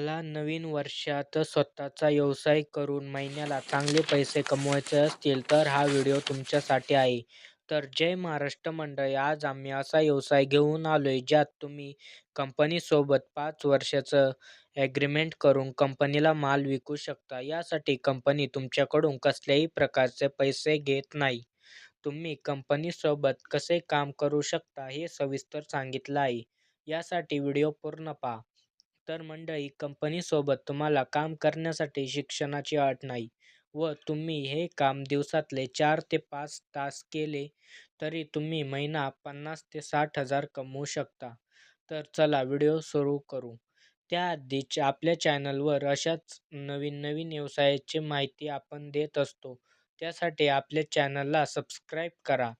मला नवीन वर्षात स्वतःचा व्यवसाय करून महिन्याला चांगले पैसे कमवायचे असतील तर हा व्हिडिओ तुमच्यासाठी आहे. तर जय महाराष्ट्र मंडळी, आज आम्ही असा व्यवसाय घेऊन आलो आहे ज्यात तुम्ही कंपनीसोबत पाच वर्षाचं ॲग्रीमेंट करून कंपनीला माल विकू शकता. यासाठी कंपनी तुमच्याकडून कसल्याही प्रकारचे पैसे घेत नाही. तुम्ही कंपनीसोबत कसे काम करू शकता हे सविस्तर सांगितलं आहे. यासाठी व्हिडिओ पूर्ण पहा. तर मंडळी, कंपनीसोबत तुम्हाला काम करण्यासाठी शिक्षणाची अट नाही व तुम्ही हे काम दिवसातले चार ते पाच तास केले तरी तुम्ही महिना पन्नास ते साठ हजार कमवू शकता. तर चला व्हिडिओ सुरू करू. त्याआधी आपल्या चॅनलवर अशाच नवीन नवीन व्यवसायाची माहिती आपण देत असतो. त्यासाठी आपल्या चॅनलला सबस्क्राईब करा.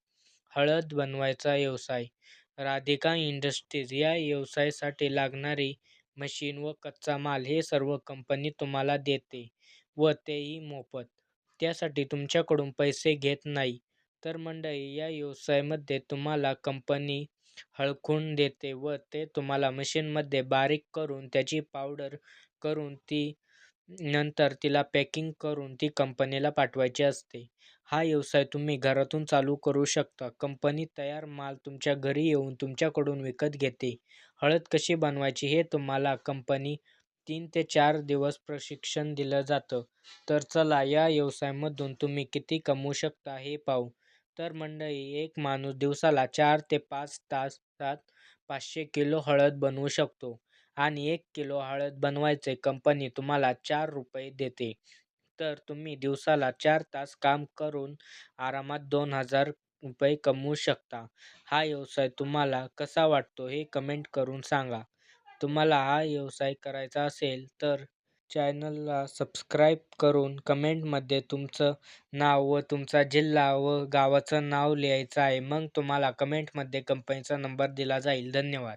हळद बनवायचा व्यवसाय, राधिका इंडस्ट्रीज या व्यवसायासाठी लागणारी मशीन व कच्चा माल हे सर्व कंपनी तुम्हाला देते व तेही मोफत. त्यासाठी तुमच्याकडून पैसे घेत नाही. तर मंडळी, या व्यवसायामध्ये तुम्हाला कंपनी हळखून देते व ते तुम्हाला मशीनमध्ये बारीक करून त्याची पावडर करून ती नंतर तिला पॅकिंग करून ती कंपनीला पाठवायची असते. हा व्यवसाय तुम्ही घरातून चालू करू शकता. कंपनी तयार माल तुमच्या घरी येऊन तुमच्याकडून विकत घेते. हळद कशी बनवायची हे तुम्हाला कंपनी तीन ते चार दिवस प्रशिक्षण दिलं जातं. तर चला या व्यवसायामधून तुम्ही किती कमवू शकता हे पाहू. तर मंडळी, एक माणूस दिवसाला चार ते पाच तासात पाचशे किलो हळद बनवू शकतो आणि एक किलो हळद बनवायचे कंपनी तुम्हाला चार रुपये देते. तर तुम्ही दिवसाला चार तास काम करून आरामात दोन हजार रुपये कमवू शकता. हा व्यवसाय तुम्हाला कसा वाटतो हे कमेंट करून सांगा. तुम्हाला हा व्यवसाय करायचा असेल तर चॅनलला सबस्क्राईब करून कमेंटमध्ये तुमचं नाव व तुमचा जिल्हा व गावाचं नाव लिहायचं आहे. मग तुम्हाला कमेंटमध्ये कंपनीचा नंबर दिला जाईल. धन्यवाद.